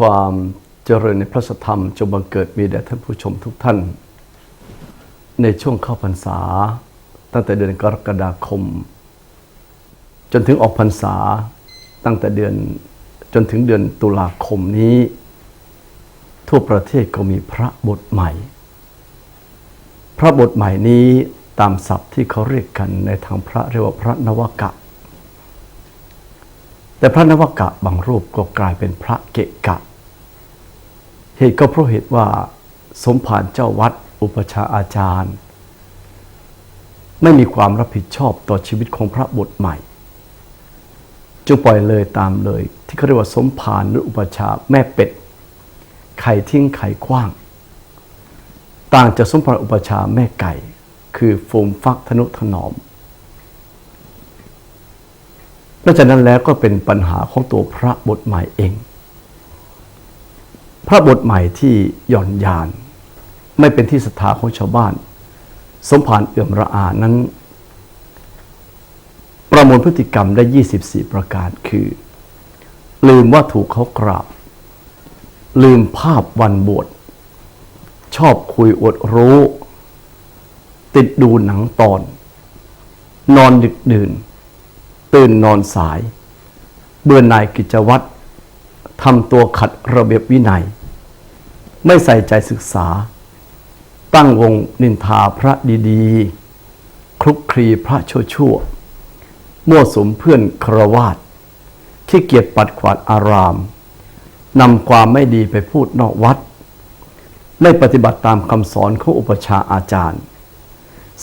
ความเจริญในพระสธรรมจงบังเกิดมีแด่ท่านผู้ชมทุกท่าน ในช่วงเข้าพรรษา ตั้งแต่เดือนกรกฎาคม จนถึงออกพรรษาตั้งแต่เดือนจนถึงเดือนตุลาคมนี้ ทั่วประเทศก็มีพระบทใหม่ พระบทใหม่นี้ตามศัพท์ที่เขาเรียกกันในทางพระเรียกว่าพระนวกะ แต่พระนวกะบางรูปก็กลายเป็นพระเกะกะ เหตุก็เพราะเหตุว่าสมภารเจ้าวัดอุปชาอาจารย์ ไม่มีความรับผิดชอบต่อชีวิตของพระบทใหม่จึงปล่อยเลยตามเลย ที่เขาเรียกว่าสมภารหรืออุปชาแม่เป็ดไข่ทิ้งไข่กว้าง ต่างจากสมภารอุปชาแม่ไก่ คือฟูมฟักทนุถนอมนอกจากนั้นแล้วก็เป็นปัญหาของตัวพระบทใหม่เอง พระบทใหม่ที่หย่อนยาน ไม่เป็นที่ศรัทธาของชาวบ้าน สมภารเอื่อมระอานั้น ประมวลพฤติกรรมได้ 24 ประการคือ ลืมว่าถูกเขากราบ ลืมภาพวันบวชชอบคุยอวดรู้ ติดดูหนังตอน นอนดึกดื่น ตื่นนอนสาย เบื่อหน่ายกิจวัตรทำตัวขัดระเบียบวินัย ไม่ใส่ใจศึกษา ตั้งวงนินทาพระดีๆ คลุกคลีพระชั่วๆมั่วสมเพื่อนครวาดขี้เกียจปัดขวาดอารามนำความไม่ดีไปพูดนอกวัด ไม่ปฏิบัติตามคำสอนของอุปชาอาจารย์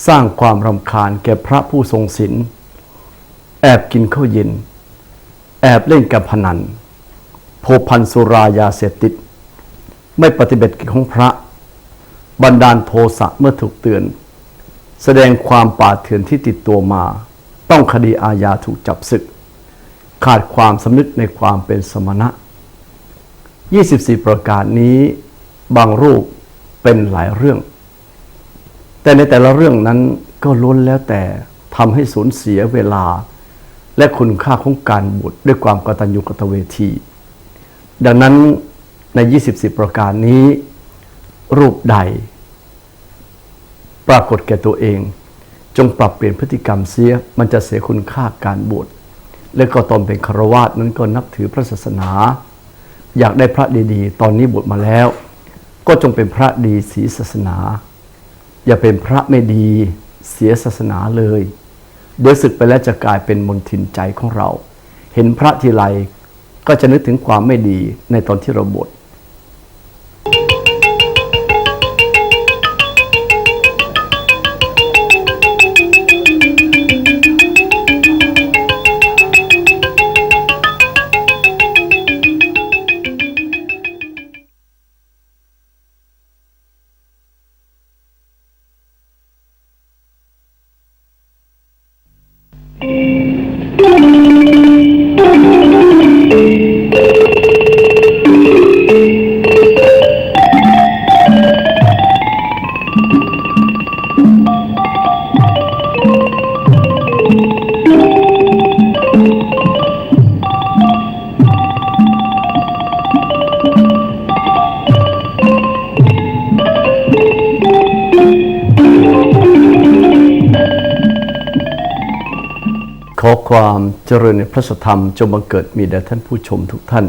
สร้างความรำคาญแก่พระผู้ทรงศีลแอบกินข้าวเย็น แอบเล่นกับพนันโพพันสุรายาเสพติด ไม่ปฏิบัติกิจของพระบันดาลโทสะเมื่อถูกเตือน แสดงความป่าเถื่อนที่ติดตัวมา ต้องคดีอาญาถูกจับศึก ขาดความสำนึกในความเป็นสมณะ 24 ประการนี้บางรูปเป็นหลายเรื่อง แต่ในแต่ละเรื่องนั้นก็ล้วนแล้วแต่ทำให้สูญเสียเวลา และคุณค่าของการบวชด้วยความกตัญญูกตเวที ดังนั้น ใน24ประการนี้ รูปใด ปรากฏแก่ตัวเอง จงปรับเปลี่ยนพฤติกรรมเสียมันจะเสียคุณค่าการบวชและก็ตอนเป็นคารวาสนั้นก็นับถือพระศาสนา อยากได้พระดีๆ ตอนนี้บวชมาแล้ว ก็จงเป็นพระดีศีศาสนา อย่าเป็นพระไม่ดีเสียศาสนาเลย เดี๋ยวศึกไปแล้วจะกลายเป็นมนทินใจของเรา เห็นพระทีไรก็จะนึกถึงความไม่ดีในตอนที่เราบวช ความเจริญในพระสธรรมจงบังเกิดมีแด่ท่านผู้ชมทุกท่าน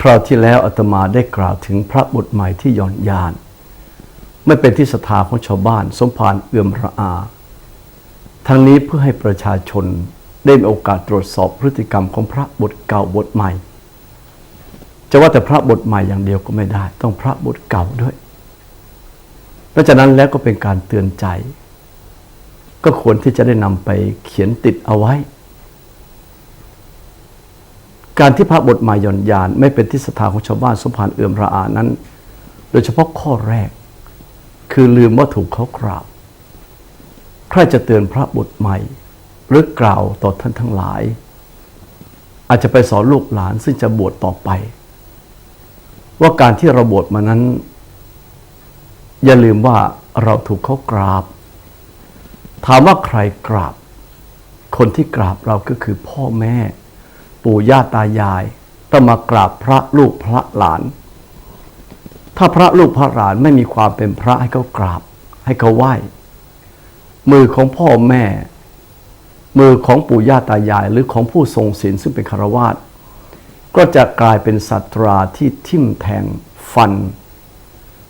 คราวที่แล้วอาตมาได้กล่าวถึงพระบทใหม่ที่ย่อนยาน ไม่เป็นที่ศรัทธาของชาวบ้านสมภารเอื่อมระอา ทั้งนี้เพื่อให้ประชาชนได้มีโอกาสตรวจสอบพฤติกรรมของพระบทเก่าบทใหม่ จะว่าแต่พระบทใหม่อย่างเดียวก็ไม่ได้ ต้องพระบทเก่าด้วยนอกจากนั้นแล้วก็เป็นการเตือนใจ ก็ควรที่จะได้นำไปเขียนติดเอาไว้ การที่พระบทใหม่ยอนยานไม่เป็นที่ศรัทธาของชาวบ้านสมภารเอื่อมระอานั้น โดยเฉพาะข้อแรก คือลืมว่าถูกเขากราบ ใครจะเตือนพระบทใหม่ หรือกล่าวต่อท่านทั้งหลาย อาจจะไปสอนลูกหลานซึ่งจะบวชต่อไป ว่าการที่เราบวชมานั้น อย่าลืมว่าเราถูกเขากราบ ถามว่าใครกราบ คนที่กราบเราก็คือพ่อแม่ ปู่ย่าตายายต้องมากราบพระลูกพระหลาน ถ้าพระลูกพระหลานไม่มีความเป็นพระให้เขากราบ ให้เขาไหว้ มือของพ่อแม่ มือของปู่ย่าตายายหรือของผู้ทรงศีลซึ่งเป็นคารวาสก็จะกลายเป็นสัตราที่ทิ่มแทงฟัน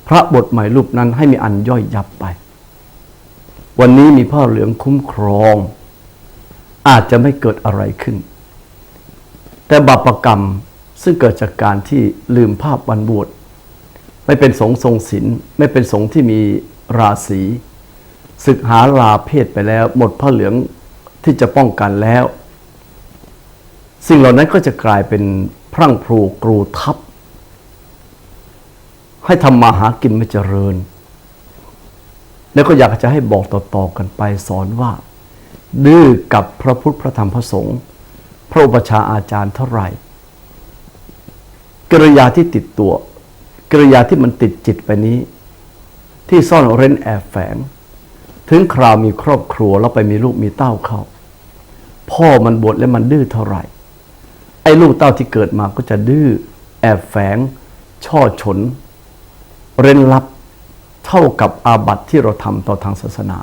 พระบทใหม่รูปนั้นให้มีอันย่อยยับไป วันนี้มีพ่อเหลืองคุ้มครอง อาจจะไม่เกิดอะไรขึ้น แต่บาปรกรรมซึ่งเกิดจากการที่ลืมภาพวันบวชไม่เป็นสงทรงศีลไม่เป็นสงที่มีราศีศึกหาลาเพศไปแล้ว หมดผ้าเหลืองที่จะป้องกันแล้ว สิ่งเหล่านั้นก็จะกลายเป็นพรั่งพรูกรูทับ ให้ทำมาหากินไม่เจริญ แล้วก็อยากจะให้บอกต่อๆกันไปสอนว่า ดื้อกับพระพุทธพระธรรมพระสงฆ์พระอุปชาอาจารย์เท่าไหร่กริยาที่ติดตัว กริยาที่มันติดจิตไปนี้ ที่ซ่อนเร้นแอบแฝง ถึงคราวมีครอบครัวแล้วไปมีลูกมีเต้าเข้า พ่อมันบวชแล้วมันดื้อเท่าไหร่ ไอ้ลูกเต้าที่เกิดมาก็จะดื้อแอบแฝง ช่อฉน เร้นลับ เท่ากับอาบัติที่เราทำต่อทางศาสนา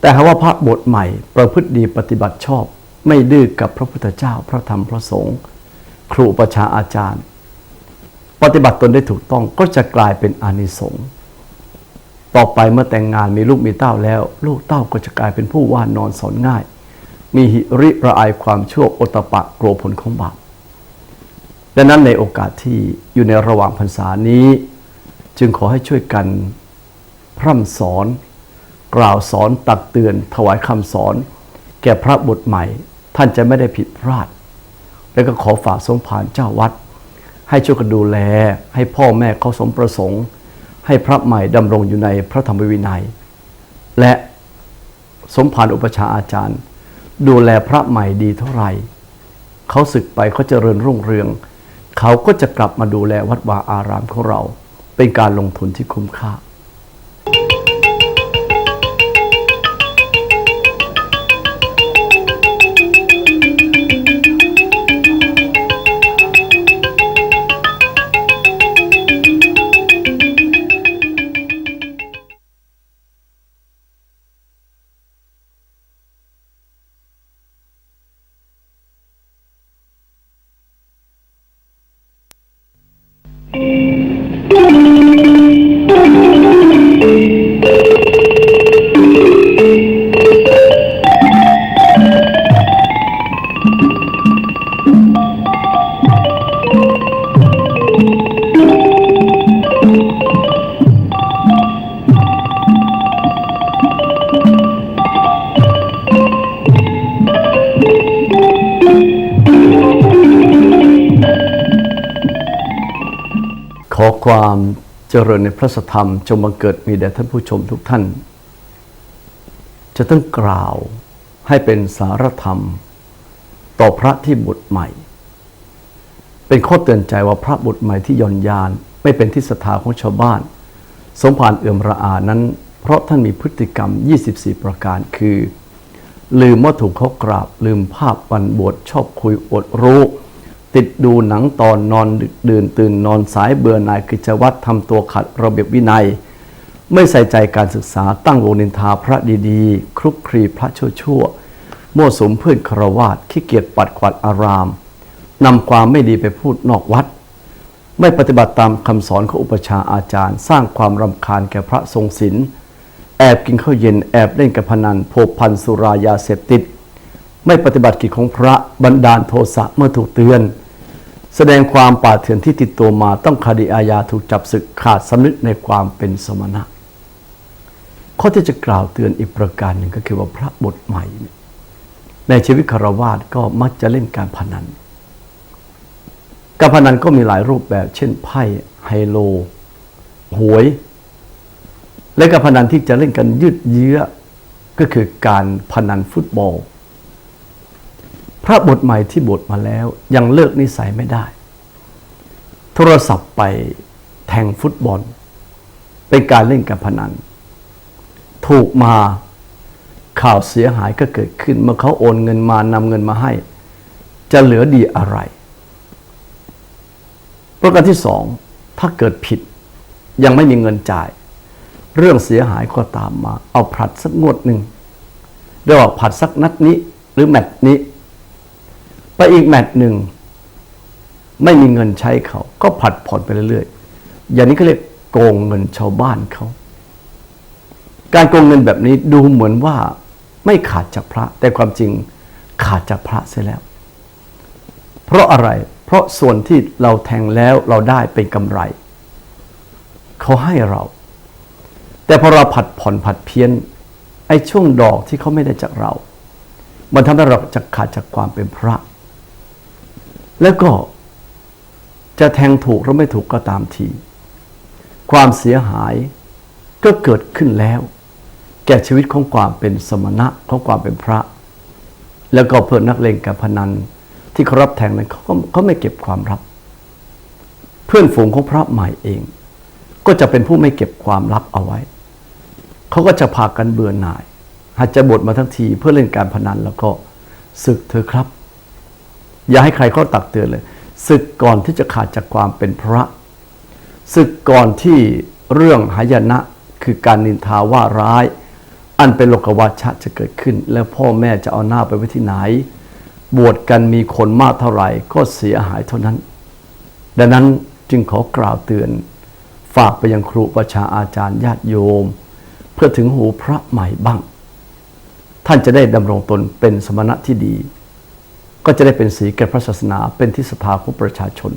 แต่หากว่าพระบทใหม่ ประพฤติดีปฏิบัติชอบ ไม่ดื้อกับพระพุทธเจ้าพระธรรมพระสงฆ์ครูประชาอาจารย์ ปฏิบัติตนได้ถูกต้องก็จะกลายเป็นอานิสงส์ต่อไปเมื่อแต่งงานมีลูกมีเต้าแล้ว ลูกเต้าก็จะกลายเป็นผู้ว่านอนสอนง่าย มีหิริระอายความชั่วโอตปะกลัวผลของบาปดังนั้นในโอกาสที่อยู่ในระหว่างพรรษานี้ จึงขอให้ช่วยกัน พร่ำสอน กล่าวสอนตักเตือน ถวายคำสอน แก่พระบุตรใหม่ ท่านจะไม่ได้ผิดพลาด แล้วก็ขอฝากสมภารเจ้าวัด ให้ช่วยกันดูแล ให้พ่อแม่เขาสมประสงค์ ให้พระใหม่ดำรงอยู่ในพระธรรมวินัย และสมภารอุปชาอาจารย์ ดูแลพระใหม่ดีเท่าไหร่เขาศึกไปเขาเจริญรุ่งเรือง เขาก็จะกลับมาดูแลวัดวาอารามของเรา เป็นการลงทุนที่คุ้มค่า ความเจริญในพระสธรรมจงบังเกิดมีแด่ท่านผู้ชมทุกท่าน จะต้องกล่าวให้เป็นสารธรรม ต่อพระที่บุตรใหม่ เป็นข้อเตือนใจว่าพระบุตรใหม่ที่ย่อนยาน ไม่เป็นที่ศรัทธาของชาวบ้าน สมภารเอื่อมระอานั้น เพราะท่านมีพฤติกรรม 24 ประการคือ ลืมว่าถูกเขากราบ ลืมภาพวันบวชชอบคุยอดรู้ ติดดูหนังตอนนอนดึกดื่นตื่นนอนสายเบื่อหน่ายกิจวัตรทำตัวขัดระเบียบวินัย ไม่ใส่ใจการศึกษาตั้งวงนินทาพระดีๆ คลุกคลีพระชั่วๆมั่วสมเพื่อนครวาสขี้เกียจปัดกวาดอารามนำความไม่ดีไปพูดนอกวัด ไม่ปฏิบัติตามคำสอนของอุปชาอาจารย์ สร้างความรำคาญแก่พระทรงศีลแอบกินข้าวเย็นแอบเล่นกับพนันโพบพันสุรายาเสพติด ไม่ปฏิบัติกิจของพระบันดาลโทสะเมื่อถูกเตือน แสดงความป่าเถื่อนที่ติดตัวมาต้องคดีอาญาถูกจับศึกขาดสำนึกในความเป็นสมณะ ข้อที่จะกล่าวเตือนอีกประการหนึ่งก็คือว่าพระบทใหม่ในชีวิตคารวาสก็มักจะเล่นการพนัน การพนันก็มีหลายรูปแบบ เช่นไพ่ไฮโล หวย และการพนันที่จะเล่นกันยืดเยื้อก็คือการพนันฟุตบอล พระบทใหม่ที่บทมาแล้วยังเลิกนิสัยไม่ได้ โทรศัพท์ไปแทงฟุตบอล เป็นการเล่นการพนัน ถูกมาข่าวเสียหายก็เกิดขึ้น เมื่อเขาโอนเงินมานำเงินมาให้ จะเหลือดีอะไร ประการที่สองถ้าเกิดผิดยังไม่มีเงินจ่าย เรื่องเสียหายก็ตามมา เอาผลัดสักงวดหนึ่งเรียกว่าผลัดสักนัดนี้หรือแมตช์นี้ อีกแมตช์หนึ่งไม่มีเงินใช้เขา ก็ผัดผ่อนไปเรื่อยๆ อย่างนี้เขาเรียกโกงเงินชาวบ้านเขา การโกงเงินแบบนี้ดูเหมือนว่าไม่ขาดจากพระ แต่ความจริงขาดจากพระเสียแล้ว เพราะอะไร เพราะส่วนที่เราแทงแล้วเราได้เป็นกำไร เขาให้เรา แต่พอเราผัดผ่อนผัดเพี้ยน ไอ้ช่วงดอกที่เขาไม่ได้จากเรา มันทำให้เราจะขาดจากความเป็นพระ แล้วก็จะแทงถูกหรือไม่ถูกก็ตามที ความเสียหายก็เกิดขึ้นแล้ว แก่ชีวิตของความเป็นสมณะของความเป็นพระ แล้วก็เพื่อนนักเลงการพนัน ที่เขารับแทงนั้นเขาก็เขาไม่เก็บความลับ เพื่อนฝูงของพระใหม่เอง ก็จะเป็นผู้ไม่เก็บความลับเอาไว้ เขาก็จะพากันเบื่อหน่าย หากจะบทมาทั้งทีเพื่อเล่นการพนันแล้วก็ศึกเธอครับ อย่าให้ใครเขาตักเตือนเลยศึกก่อนที่จะขาดจากความเป็นพระศึกก่อนที่เรื่องหายนะคือการนินทาว่าร้าย อันเป็นโลกวัชชะจะเกิดขึ้น แล้วพ่อแม่จะเอาหน้าไปไว้ที่ไหน บวชกันมีคนมากเท่าไหร่ ก็เสียหายเท่านั้น ดังนั้นจึงขอกล่าวเตือน ฝากไปยังครูประชาอาจารย์ญาติโยม เพื่อถึงหูพระใหม่บ้าง ท่านจะได้ดำรงตนเป็นสมณะที่ดี ก็จะได้เป็นสีแก่พระศาสนาเป็นที่ศรัทธาของประชาชน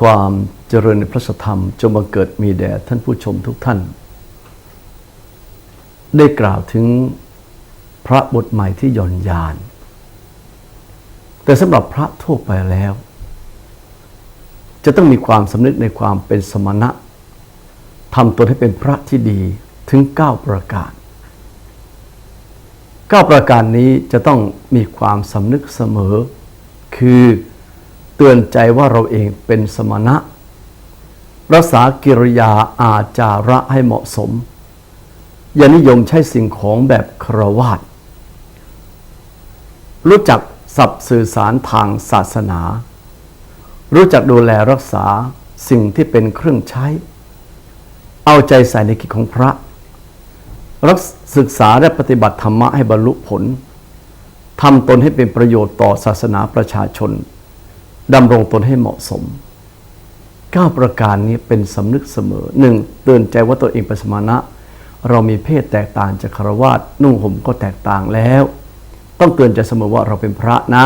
ความเจริญในพระธรรม จงบังเกิดมีแด่ท่านผู้ชมทุกท่าน ได้กล่าวถึงพระบทใหม่ที่ย่อนยาน แต่สำหรับพระทั่วไปแล้ว จะต้องมีความสำนึกในความเป็นสมณะทำตนให้เป็นพระที่ดีถึง 9 ประการ 9 ประการนี้จะต้องมีความสำนึกเสมอ คือ เตือนใจว่าเราเองเป็นสมณะ รักษากิริยาอาจาระให้เหมาะสม อย่านิยมใช้สิ่งของแบบครวาตรู้จักสับสื่อสารทางศาสนา รู้จักดูแลรักษาสิ่งที่เป็นเครื่องใช้ เอาใจใส่ในกิจของพระ รักศึกษาและปฏิบัติธรรมะให้บรรลุผลทำตนให้เป็นประโยชน์ต่อศาสนาประชาชน ดำรงตนให้เหมาะสม 9 ประการนี้เป็นสำนึกเสมอหนึ่งเตือนใจว่าตัวเองเป็นสมณะ เรามีเพศแตกต่างจากคารวาสนุ่งห่มก็แตกต่างแล้ว ต้องเตือนใจเสมอว่าเราเป็นพระนะ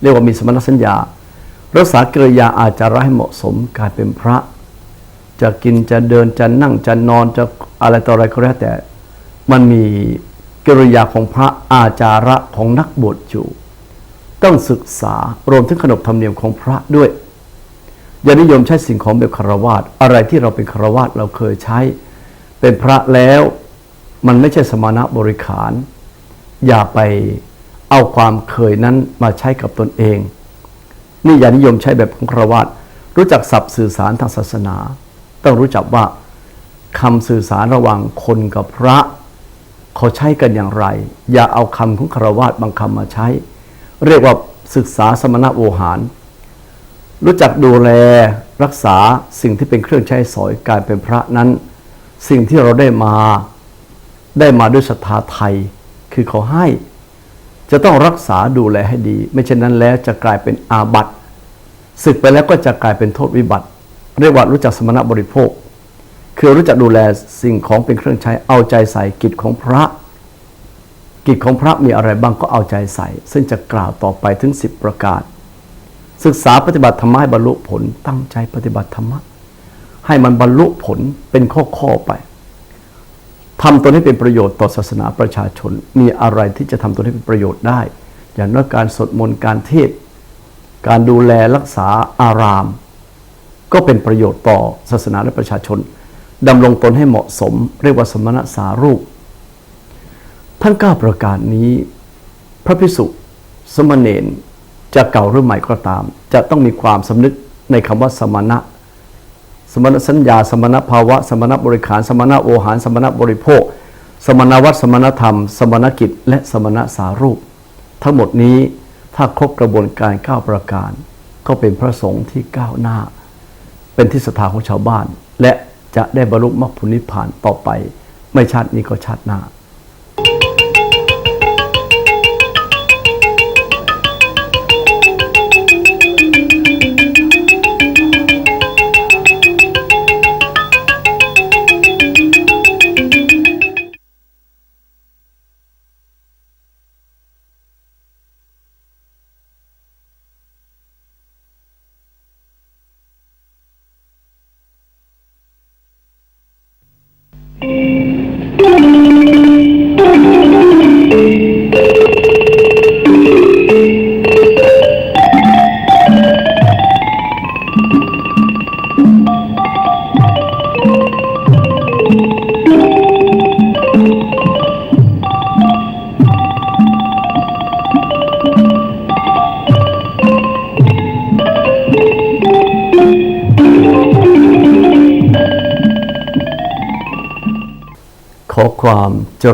เรียกว่ามีสมณสัญญา รักษากิริยาอาจาระให้เหมาะสมการเป็นพระ จะกินจะเดินจะนั่งจะนอนจะอะไรต่ออะไรก็แล้วแต่ มันมีกิริยาของพระอาจาระของนักบวชอยู่ ต้องศึกษารวมถึงขนบธรรมเนียมของพระด้วยอย่านิยมใช้สิ่งของแบบคารวาสอะไรที่เราเป็นคารวาสเราเคยใช้ เป็นพระแล้วมันไม่ใช่สมณะบริขาร อย่าไปเอาความเคยนั้นมาใช้กับตนเอง นี่อย่านิยมใช้แบบของคารวาสรู้จักศัพท์สื่อสารทางศาสนา ต้องรู้จักว่าคำสื่อสารระหว่างคนกับพระเขาใช้กันอย่างไร อย่าเอาคำของคารวาสบางคำมาใช้ เรียกว่าศึกษาสมณโวหาร รู้จักดูแลรักษาสิ่งที่เป็นเครื่องใช้สอยการเป็นพระนั้น สิ่งที่เราได้มาได้มาด้วยศรัทธาไทย คือเขาให้ จะต้องรักษาดูแลให้ดี ไม่เช่นนั้นแล้วจะกลายเป็นอาบัติศึกไปแล้วก็จะกลายเป็นโทษวิบัติ เรียกว่ารู้จักสมณบริโภค คือรู้จักดูแลสิ่งของเป็นเครื่องใช้เอาใจใส่กิจของพระ กิจของพระมีอะไรบ้างก็เอาใจใส่ ซึ่งจะกล่าวต่อไปถึง 10 ประการ ศึกษาปฏิบัติธรรมให้บรรลุผลตั้งใจปฏิบัติธรรมะให้มันบรรลุผลเป็นข้อๆไปทำตัวนี้เป็นประโยชน์ต่อศาสนาประชาชน มีอะไรที่จะทำตัวนี้เป็นประโยชน์ได้ อย่างน้อยการสวดมนต์การเทศ การดูแลรักษาอาราม ก็เป็นประโยชน์ต่อศาสนาและประชาชนดำรงตนให้เหมาะสม เรียกว่าสมณะสารูป ทั้งเก้าประการนี้ พระพิสุสมณเณรจะเก่าหรือใหม่ก็ตาม จะต้องมีความสำนึกในคำว่าสมณะ สมณสัญญา สมณภาวะ สมณบริขาร สมณโอหาร สมณบริโภค สมณวัตสมณธรรม สมณกิจ และสมณสารูป ทั้งหมดนี้ถ้าครบกระบวนการเก้าประการ ก็เป็นพระสงฆ์ที่ก้าวหน้า เป็นที่ศรัทธาของชาวบ้าน และจะได้บรรลุมรรคผลนิพพานต่อไป ไม่ชาตินี้ก็ชาติหน้า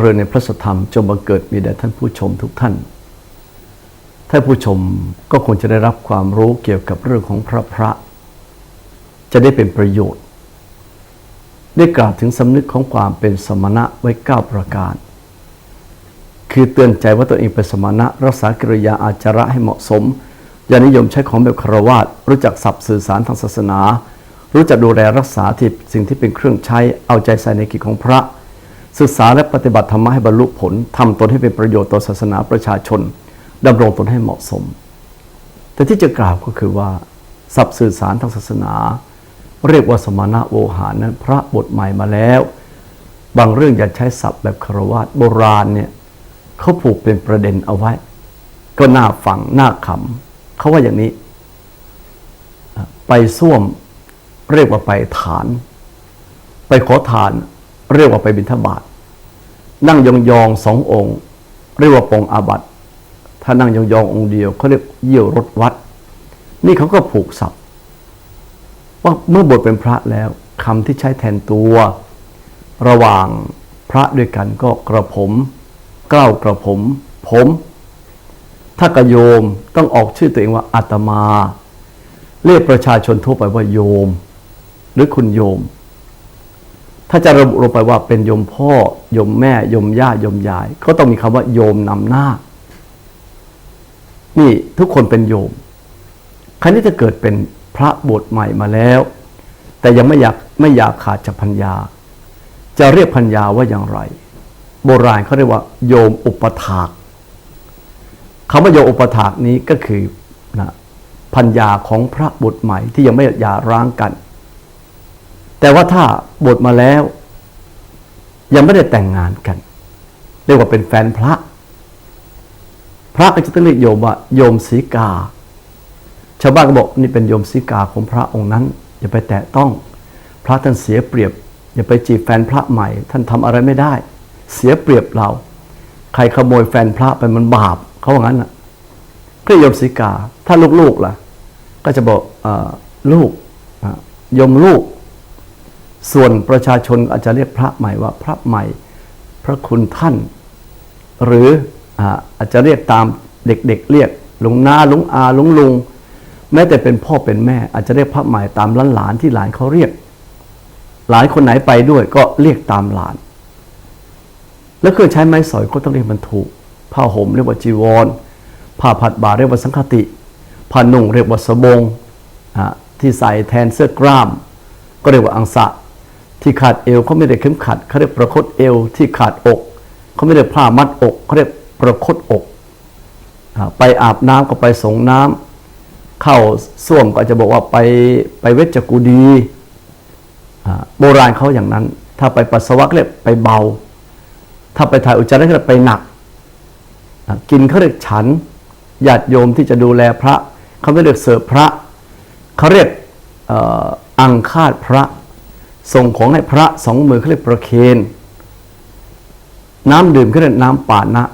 ริญในพระสธรรมจงบังเกิดมีแด่ท่านผู้ชมทุกท่าน ท่านผู้ชมก็คงจะได้รับความรู้เกี่ยวกับเรื่องของพระพระ จะได้เป็นประโยชน์ ได้กล่าวถึงสำนึกของความเป็นสมณะไว้ 9 ประการ คือเตือนใจว่าตัวเองเป็นสมณะ รักษากิริยาอาจาระให้เหมาะสม อย่านิยมใช้ของแบบคารวาสรู้จักสับสื่อสารทางศาสนา รู้จักดูแลรักษาที่สิ่งที่เป็นเครื่องใช้เอาใจใส่ในกิจของพระ ศึกษาและปฏิบัติธรรมะให้บรรลุผลทำตนให้เป็นประโยชน์ต่อศาสนาประชาชนดำรงตนให้เหมาะสม แต่ที่จะกล่าวก็คือว่าสับสื่อสารทางศาสนา เรียกว่าสมณะโวหารนั้นพระบทใหม่มาแล้ว บางเรื่องอย่าใช้ศัพท์แบบคารวะโบราณเนี่ยเขาผูกเป็นประเด็นเอาไว้ ก็น่าฟังน่าขำเขาว่าอย่างนี้ ไปส้วมเรียกว่าไปฐาน ไปขอทาน เรียกว่าไปบิณฑบาตนั่งยองยองๆสององค์ เรียกว่าปองอาบัตถ้านั่งยองยองๆองค์เดียวเขาเรียกเยี่ยวรถวัด นี่เขาก็ผูกศัพท์ว่าเมื่อบวชเป็นพระแล้วคำที่ใช้แทนตัว ระหว่างพระด้วยกันก็กระผมเกล้ากระผม ผม ถ้ากระโยมต้องออกชื่อตัวเองว่าอาตมา เรียกประชาชนทั่วไปว่าโยม หรือคุณโยม ถ้าจะระบุลงไปว่าเป็นโยมพ่อโยมแม่โยมย่าโยมยาย ก็ต้องมีคำว่าโยมนำหน้า นี่ทุกคนเป็นโยม ครั้นี้จะเกิดเป็นพระบทใหม่มาแล้ว แต่ยังไม่อยากไม่อยากขาดจากพัญญา จะเรียกพัญญาว่าอย่างไร โบราณเขาเรียกว่า โยมอุปถากคำว่าโยมอุปถากนี้ก็คือนะพัญญาของพระบุตรใหม่ที่ยังไม่หย่าร้างกัน แต่ว่าถ้าบวชมาแล้ว ยังไม่ได้แต่งงานกัน เรียกว่าเป็นแฟนพระ พระก็จะต้องเรียกโยมว่า โยมสีกา ชาวบ้านก็บอกนี่เป็นโยมสีกาของพระองค์นั้น อย่าไปแตะต้อง พระท่านเสียเปรียบ อย่าไปจีบแฟนพระใหม่ ท่านทำอะไรไม่ได้ เสียเปรียบเรา ใครขโมยแฟนพระไปมันบาปเขาว่างั้นน่ะก็โยมสีกา ถ้าลูกๆล่ะ ก็จะบอกเออลูกโยมลูก ส่วนประชาชนอาจจะเรียกพระใหม่ว่าพระใหม่ พระคุณท่าน หรืออาอาจจะเรียกตามเด็กๆเเรียกหลวงนาหลวงอาหลวงลุง แม้แต่เป็นพ่อเป็นแม่ อาจจะเรียกพระใหม่ตามหลานๆที่หลานเขาเรียก หลานคนไหนไปด้วยก็เรียกตามหลาน แล้วเครื่องใช้ไม้สอยก็ต้องเรียกมันถูกผ้าห่มเรียกว่าจีวรผ้าผัดบาเรียกว่าสังฆติผ้านุ่งเรียกว่าสบงอะที่ใส่แทนเสื้อกล้าม ก็เรียกว่าอังสะ ที่ขาดเอวเขาไม่ได้เข็มขัดเขาเรียกประคตเอว ที่ขาดอกเขาไม่ได้ผ้ามัดอกเขาเรียกประคตอกไปอาบน้ำก็ไปสงน้ำเข้าส้วมก็จะบอกว่าไปไปเวชกูดีโบราณเขาอย่างนั้น ถ้าไปปัสสาวะเรียกไปเบา ถ้าไปถ่ายอุจจาระเรียกไปหนัก กินเขาเรียกฉันญาติโยมที่จะดูแลพระเขาไม่เรียกเสิร์ฟพระเขาเรียกออังคาดพระ ส่งของให้พระสองมือเขาเรียกประเคนน้ำดื่มเขาเรียกน้ำปานะ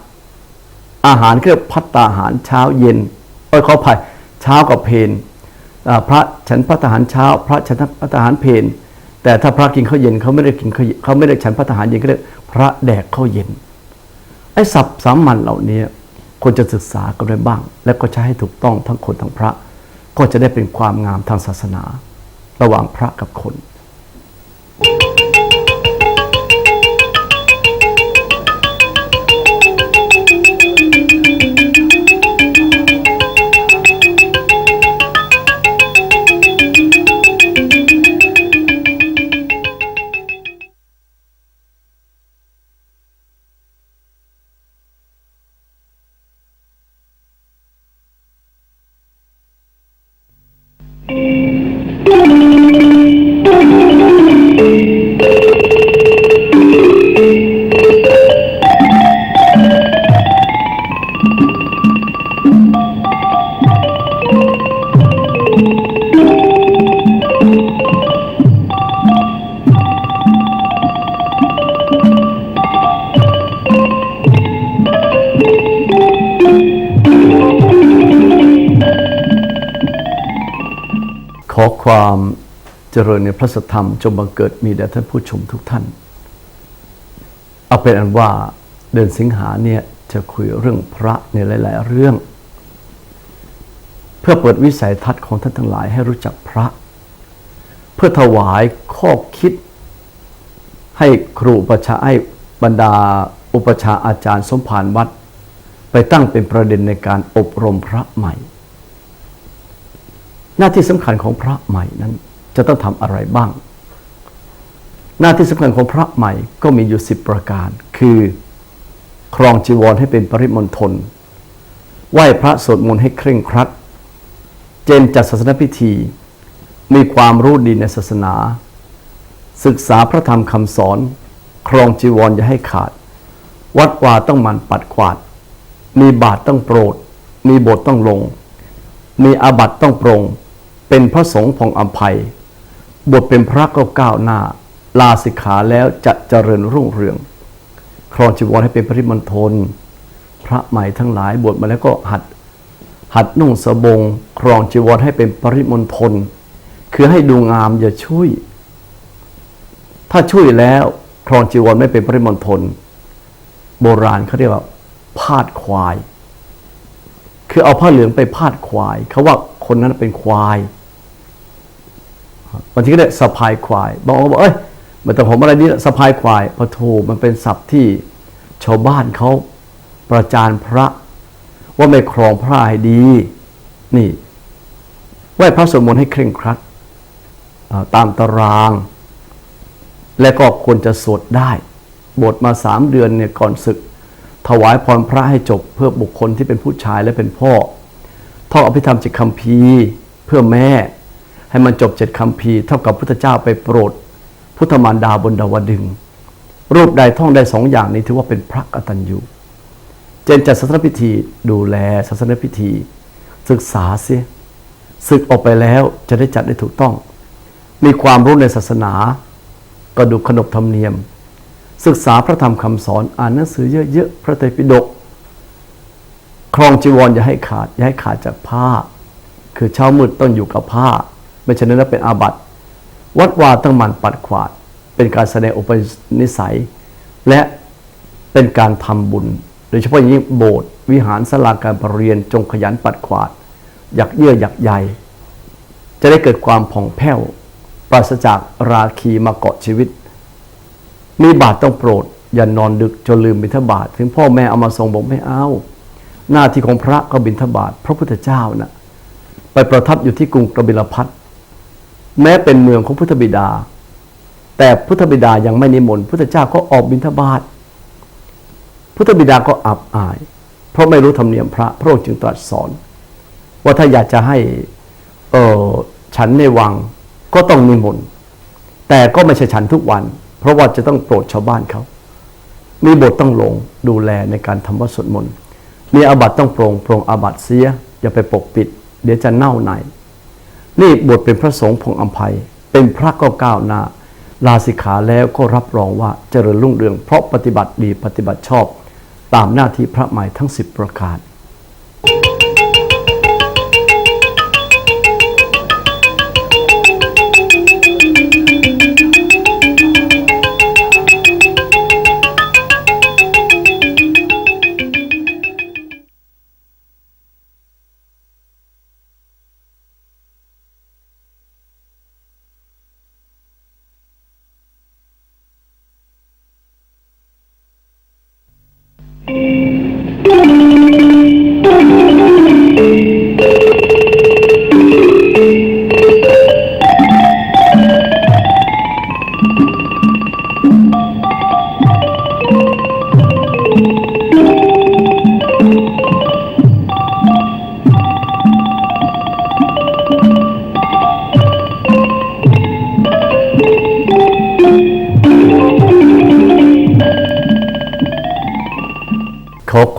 อาหารเขาเรียกพัตตาหารเช้าเย็นเอ้ยขออภัยเช้ากับเพนพระฉันพัตตาหารเช้า พระฉันพัตตาหารเพนแต่ถ้าพระกินข้าวเย็นเขาไม่ได้กินข้าวเย็นเขาไม่ได้ฉันพัตตาหารเย็นเขาเรียกพระแดกข้าวเย็นไอ้ศัพท์สามัญเหล่านี้ควรจะศึกษากันไว้บ้าง และก็ใช้ให้ถูกต้องทั้งคนทั้งพระ ก็จะได้เป็นความงามทางศาสนา ระหว่างพระกับคน Thank you. ริญในพระสธรรมจงบังเกิดมีแด่ท่านผู้ชมทุกท่าน เอาเป็นอันว่าเดือนสิงหาเนี่ยจะคุยเรื่องพระในหลาย ๆ เรื่อง เพื่อเปิดวิสัยทัศน์ของท่านทั้งหลายให้รู้จักพระ เพื่อถวายข้อคิด ให้ครูประชาให้บรรดาอุปชาอาจารย์สมภารวัด ไปตั้งเป็นประเด็นในการอบรมพระใหม่ หน้าที่สำคัญของพระใหม่นั้น จะต้องทำอะไรบ้าง หน้าที่สำคัญของพระใหม่ก็มีอยู่สิบประการ คือ ครองจีวรให้เป็นปริมณฑลไหว้พระสวดมนต์ให้เคร่งครัด เจนจัดศาสนพิธี มีความรู้ดีในศาสนา ศึกษาพระธรรมคำสอน ครองจีวรอย่าให้ขาด วัดวาต้องมันปัดขวาด มีบาทต้องโปรด มีบทต้องลง มีอาบัตต้องปรง เป็นพระสงฆ์ผ่องอัมภัย บทเป็นพระก็ก้าวหน้า ลาสิกขาแล้วจะเจริญรุ่งเรือง ครองจีวรให้เป็นปริมณฑลพระใหม่ทั้งหลายบวชมาแล้วก็หัด หัดนุ่งสบง ครองจีวรให้เป็นปริมณฑลคือให้ดูงามอย่าช่วย ถ้าช่วยแล้วครองจีวรไม่เป็นปริมณฑลโบราณเขาเรียกว่า พาดควาย คือเอาผ้าเหลืองไปพาดควาย เขาว่าคนนั้นเป็นควาย บางทีก็เรียกสะพายควายบางคนบอกเอ้ยมันแต่ผมอะไรนี่สะพายควายปะโทมันเป็นศัพท์ที่ชาวบ้านเขาประจานพระ ว่าไม่ครองพระให้ดี นี่ไหว้พระสวดมนต์ให้เคร่งครัดตามตาราง และก็ควรจะสวดได้ บทมาสามเดือนเนี่ยก่อนศึก ถวายพรพระให้จบเพื่อบุคคลที่เป็นผู้ชายและเป็นพ่อท่องอภิธรรมจ็ดคำพีเพื่อแม่ ให้มันจบเจ็ดคำพีเท่ากับพุทธเจ้าไปโปรด พุทธมารดาบนดาวดึง รูปใดท่องได้สองอย่างนี้ถือว่าเป็นพระกตัญญูเจนจัดศาสนพิธีดูแลศาสนพิธี ศึกษาเสียศึกออกไปแล้วจะได้จัดได้ถูกต้อง มีความรู้ในศาสนา ก็ดูขนบธรรมเนียม ศึกษาพระธรรมคำสอนอ่านหนังสือเยอะๆพระไตรปิฎกครองจีวรอย่าให้ขาด อย่าให้ขาดจากผ้า คือเช้ามืดต้องอยู่กับผ้า ไม่ฉะนั้นแล้วเป็นอาบัติ วัดวาต้องมันปัดขวาด เป็นการแสดงอุปนิสัย และเป็นการทำบุญ โดยเฉพาะอย่างยิ่งโบสถ์วิหารสลาการประเรียนจงขยันปัดขวาด อยากเยื่ออยากใยจะได้เกิดความผ่องแผ้ว ปราศจากราคีมาเกาะชีวิต มีบาทต้องโปรด อย่านอนดึกจนลืมบิณฑบาตถึงพ่อแม่เอามาส่งบอกไม่เอา หน้าที่ของพระก็บิณฑบาตพระพุทธเจ้านะ่ะไปประทับอยู่ที่กรุงกบิลพัท แม้เป็นเมืองของพุทธบิดา แต่พุทธบิดายังไม่นิมนต์พุทธเจ้าก็ออกบิณฑบาตพุทธบิดาก็อับอาย เพราะไม่รู้ธรรมเนียมพระพระองค์จึงตรัสสอน ว่าถ้าอยากจะให้เออฉันในวังก็ต้องนิมนต์แต่ก็ไม่ใช่ฉันทุกวัน เพราะว่าจะต้องโปรดชาวบ้านเขา มีบทต้องลงดูแลในการทำวัดสวดมนต์มีอาบัตต้องโปรงโปรงอาบัตเสีย อย่าไปปกปิด เดี๋ยวจะเน่าใน นี่บทเป็นพระสงฆ์พงอัมภัย เป็นพระก็ก้าวหน้า ลาสิกขาแล้วก็รับรองว่าเจริญรุ่งเรืองเพราะปฏิบัติดีปฏิบัติชอบ ตามหน้าที่พระใหม่ทั้ง 10 ประการ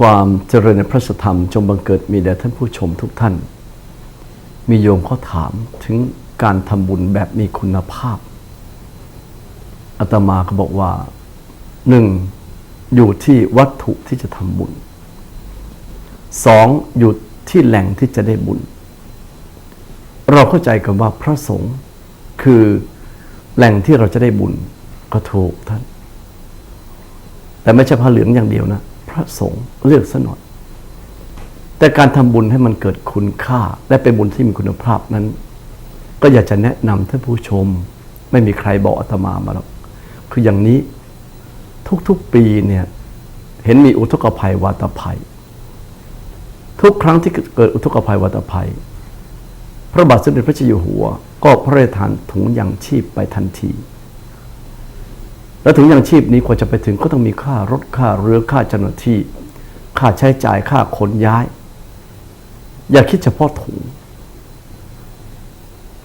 ความเจริญในพระธรรมจงบังเกิดมีแด่ท่านผู้ชมทุกท่าน มีโยมเขาถามถึงการทำบุญแบบมีคุณภาพอาตมาก็บอกว่าหนึ่งอยู่ที่วัตถุที่จะทำบุญสองอยู่ที่แหล่งที่จะได้บุญ เราเข้าใจกันว่าพระสงฆ์คือแหล่งที่เราจะได้บุญก็ถูกท่าน แต่ไม่ใช่ผ้าเหลืองอย่างเดียวนะ พระสงฆ์เลือกซะหน่อยแต่การทำบุญให้มันเกิดคุณค่า และเป็นบุญที่มีคุณภาพนั้น ก็อยากจะแนะนำท่านผู้ชม ไม่มีใครบอกอาตมามาหรอกคืออย่างนี้ทุกๆปีเนี่ยเห็นมีอุทกภัยวาตภัย ทุกครั้งที่เกิดอุทกภัยวาตภัย พระบาทสมเด็จพระเจ้าอยู่หัว ก็พระราชทานถุงยางชีพไปทันที แล้วถุงอย่างชีพนี้กว่าจะไปถึงก็ต้องมีค่ารถค่าเรือค่าเจ้าหน้าที่ ค่าใช้จ่ายค่าขนย้าย อย่าคิดเฉพาะถุง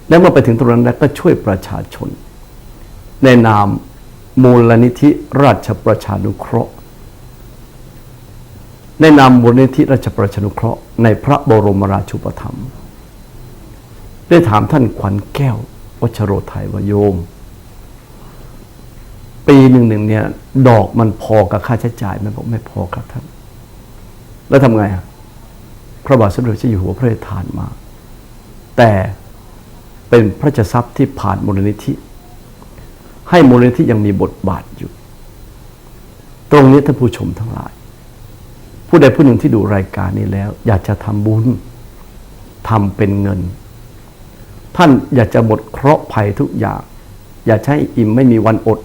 แล้วเมื่อไปถึงตรงนั้นแล้วก็ช่วยประชาชน ในนามมูลนิธิราชประชานุเคราะห์ในนามมูลนิธิราชประชานุเคราะห์ในพระบรมราชูปถัมภ์ได้ถามท่านขวัญแก้ววชโรไทยวาโยม ปีหนึ่งหนึ่งเนี่ย ดอกมันพอกับค่าใช้จ่ายไหมันบอกไม่พอครับท่าน แล้วทำไงอะพระบาทสมเด็จพระเจ้าอยู่หัวพระราชทานมา แต่เป็นพระราชทรัพย์ที่ผ่านมูลนิธิ ให้มูลนิธิยังมีบทบาทอยู่ ตรงนี้ท่านผู้ชมทั้งหลาย ผู้ใดผู้หนึ่งที่ดูรายการนี้แล้ว อยากจะทำบุญทำเป็นเงิน ท่านอยากจะหมดเคราะห์ภัยทุกอย่าง อยากให้อิ่มไม่มีวันอด